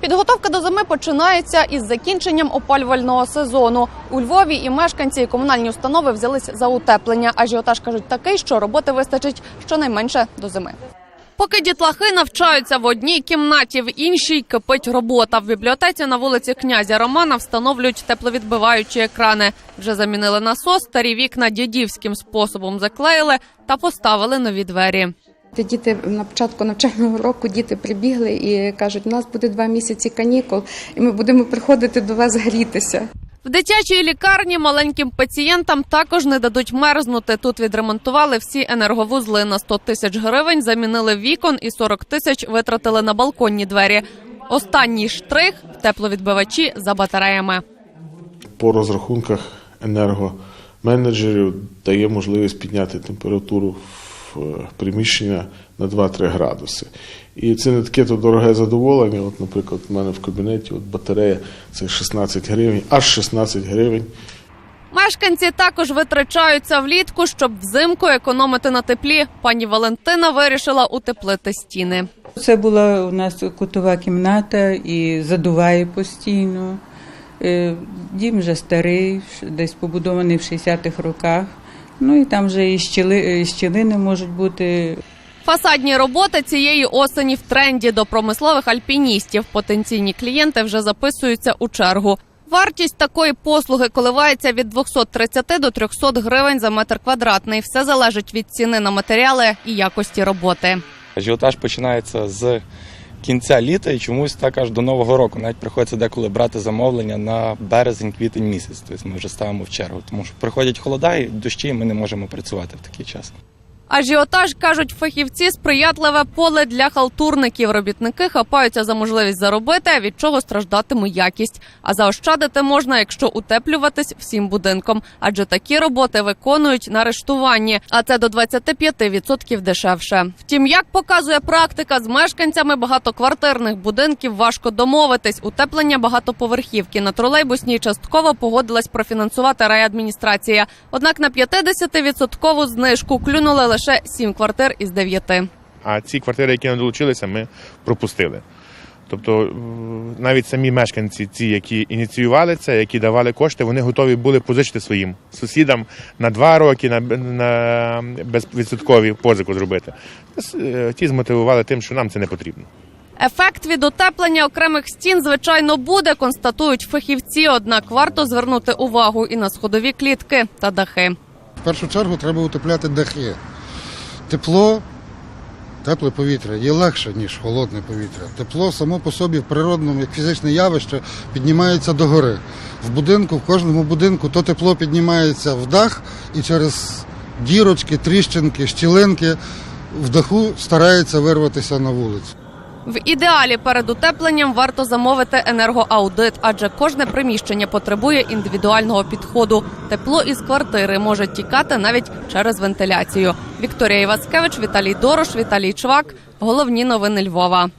Підготовка до зими починається із закінченням опалювального сезону. У Львові і мешканці і комунальні установи взялись за утеплення. Ажіотаж кажуть такий, що роботи вистачить щонайменше до зими. Поки дітлахи навчаються в одній кімнаті, в іншій кипить робота. В бібліотеці на вулиці князя Романа встановлюють тепловідбиваючі екрани. Вже замінили насос, старі вікна дідівським способом заклеїли та поставили нові двері. Діти на початку навчального року діти прибігли і кажуть, у нас буде два місяці канікул, і ми будемо приходити до вас грітися. В дитячій лікарні маленьким пацієнтам також не дадуть мерзнути. Тут відремонтували всі енерговузли на 100 тисяч гривень, замінили вікон і 40 тисяч витратили на балконні двері. Останній штрих тепловідбивачі за батареями. по розрахунках енергоменеджерів дає можливість підняти температуру в приміщення на 2-3 градуси. І це не таке то дороге задоволення. От, наприклад, в мене в кабінеті от батарея це 16 гривень, аж 16 гривень. Мешканці також витрачаються влітку, щоб взимку економити на теплі. Пані Валентина вирішила утеплити стіни. Це була у нас кутова кімната і задуває постійно. Е, Дім вже старий, десь побудований в 60-х роках. Ну і там вже і, щіли, і щілини можуть бути. Фасадні роботи цієї осені в тренді до промислових альпіністів. Потенційні клієнти вже записуються у чергу. Вартість такої послуги коливається від 230 до 300 гривень за метр квадратний. Все залежить від ціни на матеріали і якості роботи. Ажіотаж починається з кінця літа і чомусь так аж до нового року. Навіть приходиться деколи брати замовлення на березень-квітень місяць. Тобто ми вже ставимо в чергу. Тому що приходять холода і дощі, і ми не можемо працювати в такий час. Ажіотаж кажуть фахівці сприятливе поле для халтурників. Робітники хапаються за можливість заробити, від чого страждатиме якість. А заощадити можна, якщо утеплюватись всім будинком, адже такі роботи виконують на рештуванні, а це до 25% дешевше. Втім, як показує практика, з мешканцями багатоквартирних будинків важко домовитись. Утеплення багатоповерхівки на тролейбусній частково погодилась профінансувати райадміністрація. Однак на 50% знижку клюнули лише 7 квартир із 9. А ці квартири, які не долучилися, ми пропустили. Тобто е, навіть самі мешканці, ці, які ініціювали це, які давали кошти, вони готові були позичити своїм сусідам на два роки на, на безвідсоткові позику зробити. Е, Ті змотивували тим, що нам це не потрібно. Ефект від утеплення окремих стін, звичайно, буде, констатують фахівці. Однак варто звернути увагу і на сходові клітки та дахи. В першу чергу треба утепляти дахи. Тепло, тепле повітря є легше, ніж холодне повітря. Тепло само по собі в природному, як фізичне явище, піднімається догори. В будинку, в кожному будинку то тепло піднімається в дах і через дірочки, тріщинки, щілинки в даху старається вирватися на вулицю. В ідеалі перед утепленням варто замовити енергоаудит, адже кожне приміщення потребує індивідуального підходу. Тепло із квартири може тікати навіть через вентиляцію. Вікторія Іваскевич, Віталій Дорош, Віталій Чвак. Головні новини Львова.